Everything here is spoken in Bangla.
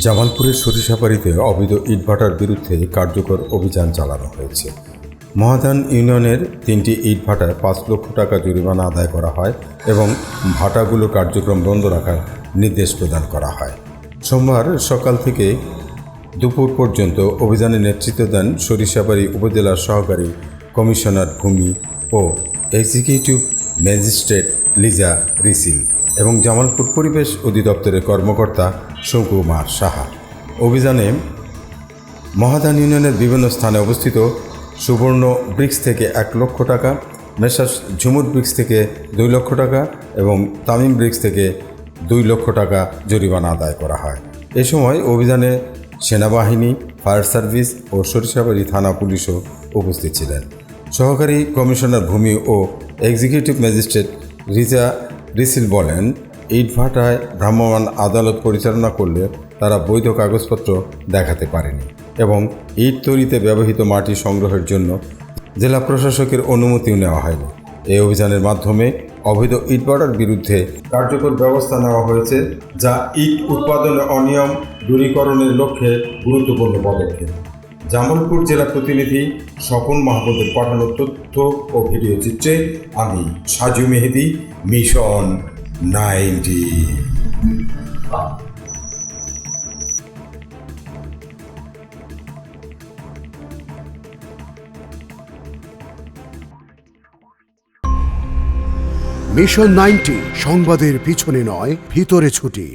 জামালপুরের সরিষাবাড়িতে অবৈধ ইটভাটার বিরুদ্ধে কার্যকর অভিযান চালানো হয়েছে। মহাদান ইউনিয়নের তিনটি ইটভাটায় পাঁচ লক্ষ টাকা জরিমানা আদায় করা হয় এবং ভাটাগুলো কার্যক্রম বন্ধ রাখার নির্দেশ প্রদান করা হয়। সোমবার সকাল থেকে দুপুর পর্যন্ত অভিযানে নেতৃত্ব দেন সরিষাবাড়ি উপজেলার সহকারী কমিশনার ভূমি ও এক্সিকিউটিভ ম্যাজিস্ট্রেট লিজা রিসিল এবং জামালপুর পরিবেশ অধিদপ্তরের কর্মকর্তা শঙ্কুমার সাহা। অভিযানে মহাদান ইউনিয়নের বিভিন্ন স্থানে অবস্থিত সুবর্ণ ব্রিক্স থেকে এক লক্ষ টাকা, মেসাস ঝুমুর ব্রিক্স থেকে দুই লক্ষ টাকা এবং তামিম ব্রিক্স থেকে দুই লক্ষ টাকা জরিমানা আদায় করা হয়। এ সময় অভিযানে সেনাবাহিনী, ফায়ার সার্ভিস ও সরিষাবাড়ি থানা পুলিশও উপস্থিত ছিলেন। সহকারী কমিশনার ভূমি ও এক্সিকিউটিভ ম্যাজিস্ট্রেট রিজা রিসিল বলেন ইটভাটায় ভ্রাম্যমাণ আদালত পরিচালনা করলে তারা বৈধ কাগজপত্র দেখাতে পারেনি এবং ইট তৈরিতে ব্যবহৃত মাটি সংগ্রহের জন্য জেলা প্রশাসকের অনুমতিও নেওয়া হয়নি। এই অভিযানের মাধ্যমে অবৈধ ইটভাটার বিরুদ্ধে কার্যকর ব্যবস্থা নেওয়া হয়েছে, যা ইট উৎপাদনে অনিয়ম দূরীকরণের লক্ষ্যে গুরুত্বপূর্ণ পদক্ষেপ। জামালপুর জেলা প্রতিনিধি স্বপন মাহমুদের পাঠানো তথ্য ও ভিডিও চিত্রে আমি Saju Mehedi, mission ninety. Mission ninety, সংবাদের পিছনে নয়, ভিতরে ছুটি।